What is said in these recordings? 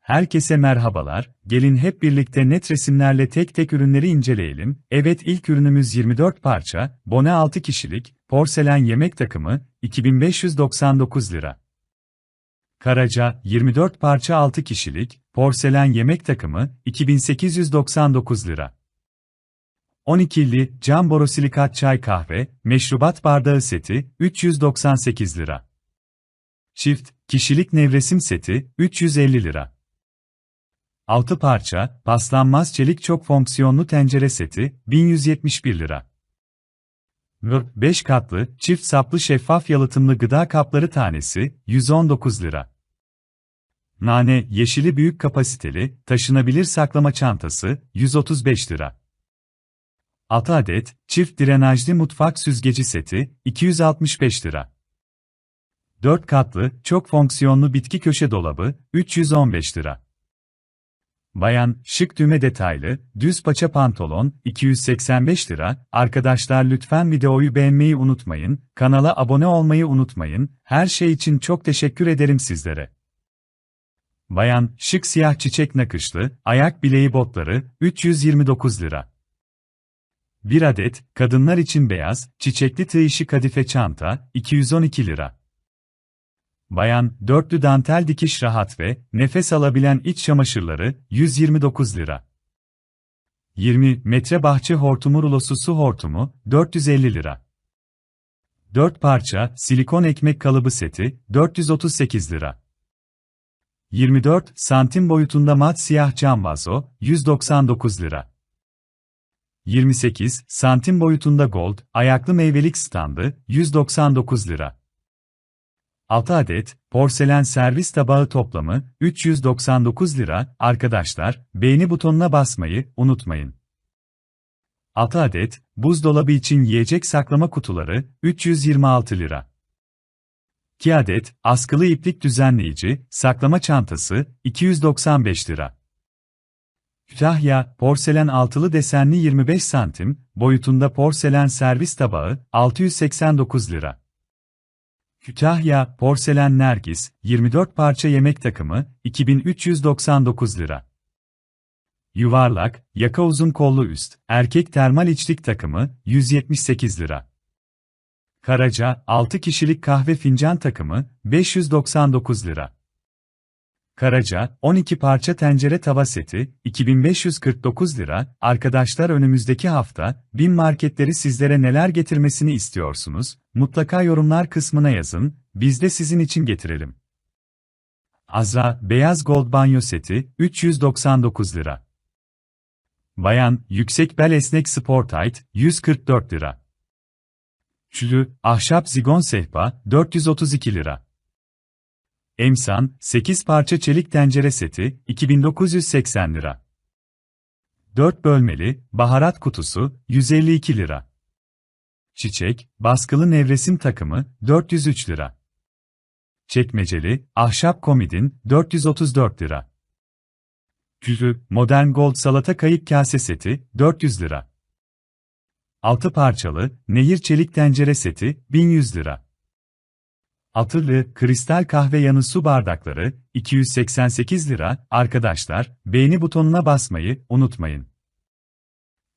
Herkese merhabalar, gelin hep birlikte net resimlerle tek tek ürünleri inceleyelim. Evet ilk ürünümüz 24 parça, bone 6 kişilik, porselen yemek takımı, 2599 lira. Karaca, 24 parça 6 kişilik, porselen yemek takımı, 2899 lira. 12'li cam borosilikat çay kahve, meşrubat bardağı seti, 398 lira. Çift, kişilik nevresim seti, 350 lira. 6 parça, paslanmaz çelik çok fonksiyonlu tencere seti, 1171 lira. 5 katlı, çift saplı şeffaf yalıtımlı gıda kapları tanesi, 119 lira. Nane, yeşili büyük kapasiteli, taşınabilir saklama çantası, 135 lira. 6 adet, çift drenajlı mutfak süzgeci seti, 265 lira. 4 katlı, çok fonksiyonlu bitki köşe dolabı, 315 lira. Bayan, şık düğme detaylı, düz paça pantolon, 285 lira. Arkadaşlar lütfen videoyu beğenmeyi unutmayın, kanala abone olmayı unutmayın, her şey için çok teşekkür ederim sizlere. Bayan, şık siyah çiçek nakışlı, ayak bileği botları, 329 lira. Bir adet, kadınlar için beyaz, çiçekli tığ işi kadife çanta, 212 lira. Bayan, dörtlü dantel dikiş rahat ve nefes alabilen iç çamaşırları 129 lira. 20 metre bahçe hortumu rulosu su hortumu 450 lira. 4 parça silikon ekmek kalıbı seti 438 lira. 24 santim boyutunda mat siyah cam vazo 199 lira. 28 santim boyutunda gold ayaklı meyvelik standı 199 lira. 6 adet porselen servis tabağı toplamı 399 lira. Arkadaşlar, beğeni butonuna basmayı unutmayın. 6 adet buzdolabı için yiyecek saklama kutuları 326 lira. 2 adet askılı iplik düzenleyici saklama çantası 295 lira. Kütahya, porselen altılı desenli 25 santim, boyutunda porselen servis tabağı, 689 lira. Kütahya, porselen nergis, 24 parça yemek takımı, 2399 lira. Yuvarlak, yaka uzun kollu üst, erkek termal içlik takımı, 178 lira. Karaca, 6 kişilik kahve fincan takımı, 599 lira. Karaca, 12 parça tencere tava seti, 2549 lira. Arkadaşlar önümüzdeki hafta, bin marketleri sizlere neler getirmesini istiyorsunuz? Mutlaka yorumlar kısmına yazın, biz de sizin için getirelim. Azra, beyaz gold banyo seti, 399 lira. Bayan, yüksek bel esnek sport tight, 144 lira. Çülü, ahşap zigon sehpa, 432 lira. Emsan, 8 parça çelik tencere seti, 2980 lira. 4 bölmeli, baharat kutusu, 152 lira. Çiçek, baskılı nevresim takımı, 403 lira. Çekmeceli, ahşap komidin, 434 lira. Külü, modern gold salata kayık kase seti, 400 lira. 6 parçalı, nehir çelik tencere seti, 1100 lira. Atırlı, kristal kahve yanı su bardakları, 288 lira. Arkadaşlar, beğeni butonuna basmayı unutmayın.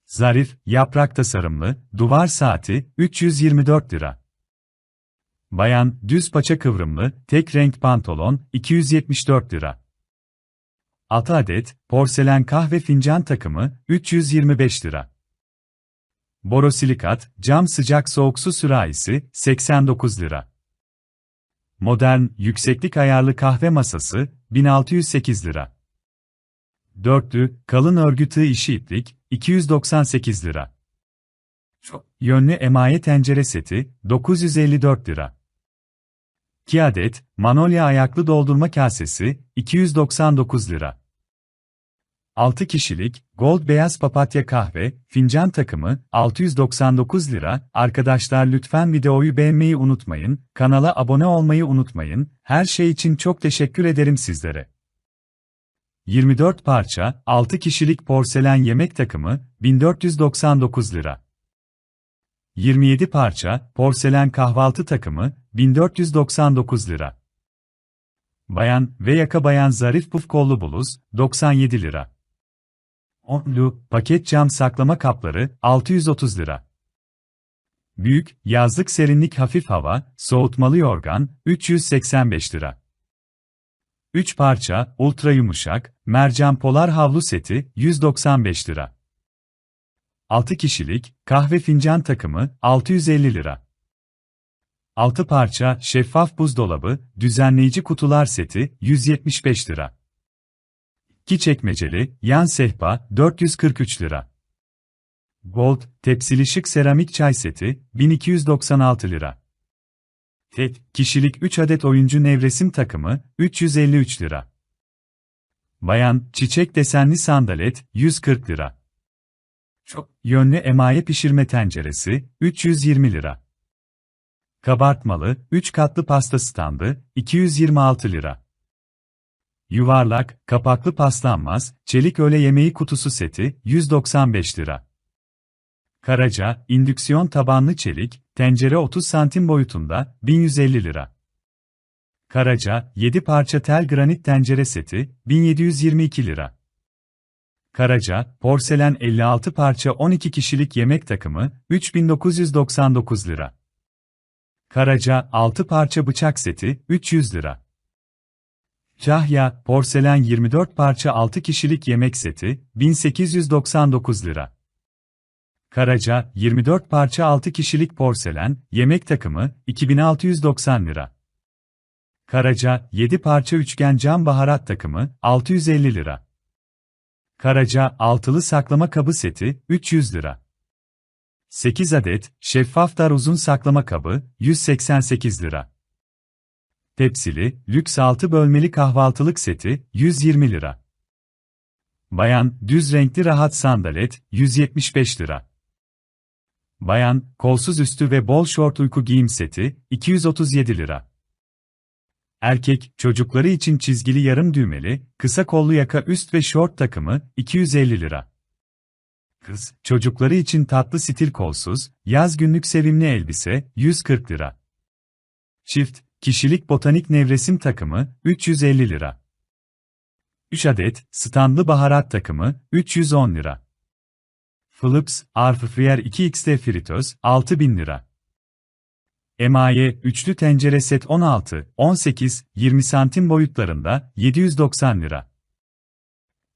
Zarif, yaprak tasarımlı, duvar saati, 324 lira. Bayan, düz paça kıvrımlı, tek renk pantolon, 274 lira. 6 adet, porselen kahve fincan takımı, 325 lira. Borosilikat, cam sıcak soğuk su sürahisi, 89 lira. Modern, yükseklik ayarlı kahve masası, 1608 lira. Dörtlü, kalın örgü tığ işi iplik, 298 lira. Çok yönlü emaye tencere seti, 954 lira. 2 adet, manolya ayaklı doldurma kasesi, 299 lira. 6 kişilik, gold beyaz papatya kahve, fincan takımı, 699 lira. Arkadaşlar lütfen videoyu beğenmeyi unutmayın, kanala abone olmayı unutmayın, her şey için çok teşekkür ederim sizlere. 24 parça, 6 kişilik porselen yemek takımı, 1499 lira. 27 parça, porselen kahvaltı takımı, 1499 lira. Bayan ve yaka bayan zarif puf kollu bluz, 97 lira. Onlu, paket cam saklama kapları, 630 lira. Büyük, yazlık serinlik hafif hava, soğutmalı yorgan, 385 lira. 3 parça, ultra yumuşak, mercan polar havlu seti, 195 lira. 6 kişilik, kahve fincan takımı, 650 lira. 6 parça, şeffaf buzdolabı, düzenleyici kutular seti, 175 lira. 2 çekmeceli, yan sehpa, 443 lira. Gold, tepsili şık seramik çay seti, 1296 lira. Tek, kişilik 3 adet oyuncu nevresim takımı, 353 lira. Bayan, çiçek desenli sandalet, 140 lira. Çok yönlü emaye pişirme tenceresi, 320 lira. Kabartmalı, 3 katlı pasta standı, 226 lira. Yuvarlak, kapaklı paslanmaz, çelik öğle yemeği kutusu seti, 195 lira. Karaca, indüksiyon tabanlı çelik, tencere 30 santim boyutunda, 1150 lira. Karaca, 7 parça tel granit tencere seti, 1722 lira. Karaca, porselen 56 parça 12 kişilik yemek takımı, 3999 lira. Karaca, 6 parça bıçak seti, 300 lira. Cahya, porselen 24 parça 6 kişilik yemek seti, 1899 lira. Karaca, 24 parça 6 kişilik porselen, yemek takımı, 2690 lira. Karaca, 7 parça üçgen cam baharat takımı, 650 lira. Karaca, altılı saklama kabı seti, 300 lira. 8 adet, şeffaf dar uzun saklama kabı, 188 lira. Tepsili, lüks 6 bölmeli kahvaltılık seti, 120 lira. Bayan, düz renkli rahat sandalet, 175 lira. Bayan, kolsuz üstü ve bol şort uyku giyim seti, 237 lira. Erkek, çocukları için çizgili yarım düğmeli, kısa kollu yaka üst ve şort takımı, 250 lira. Kız, çocukları için tatlı stil kolsuz, yaz günlük sevimli elbise, 140 lira. Çift, kişilik botanik nevresim takımı, 350 lira. 3 adet, standlı baharat takımı, 310 lira. Philips, Airfryer 2XT fritöz, 6000 lira. Emaye, üçlü tencere set 16, 18, 20 santim boyutlarında, 790 lira.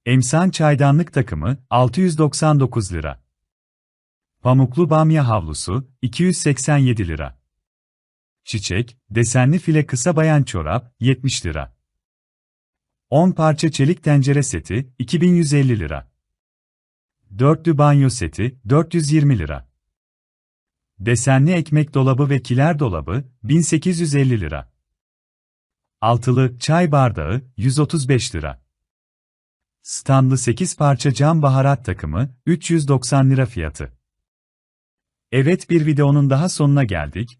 Emsan çaydanlık takımı, 699 lira. Pamuklu bamya havlusu, 287 lira. Çiçek, desenli file kısa bayan çorap, 70 lira. 10 parça çelik tencere seti, 2150 lira. Dörtlü banyo seti, 420 lira. Desenli ekmek dolabı ve kiler dolabı, 1850 lira. Altılı çay bardağı, 135 lira. Standlı 8 parça cam baharat takımı, 390 lira fiyatı. Evet bir videonun daha sonuna geldik.